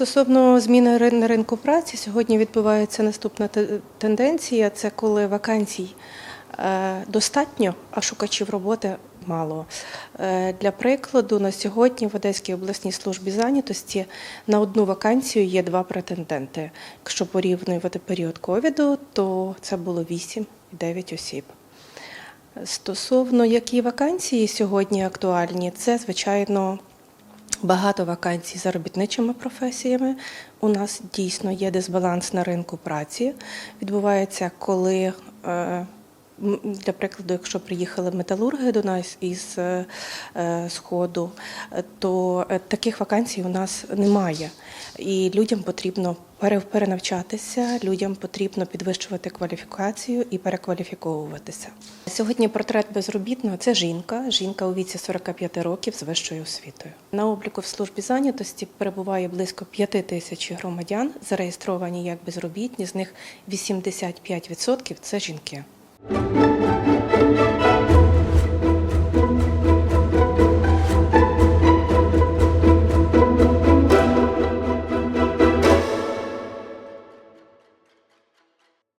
Стосовно зміни на ринку праці, сьогодні відбувається наступна тенденція: це коли вакансій е, достатньо, а шукачів роботи мало. Е, Для прикладу, на сьогодні в Одеській обласній службі зайнятості на одну вакансію є два претенденти. Якщо порівнювати період ковіду, то це було 8-9 осіб. Стосовно які вакансії сьогодні актуальні, це звичайно багато вакансій за робітничими професіями. У нас дійсно є дисбаланс на ринку праці. Відбувається, коли е, для прикладу, якщо приїхали металурги до нас із е, е, сходу, е, то таких вакансій у нас немає. І людям потрібно пере- перенавчатися, людям потрібно підвищувати кваліфікацію і перекваліфіковуватися. Сьогодні портрет безробітного це жінка, жінка у віці 45 років з вищою освітою. На обліку в службі зайнятості перебуває близько 5 тисяч громадян, зареєстровані як безробітні, з них 85% – це жінки. Thank you.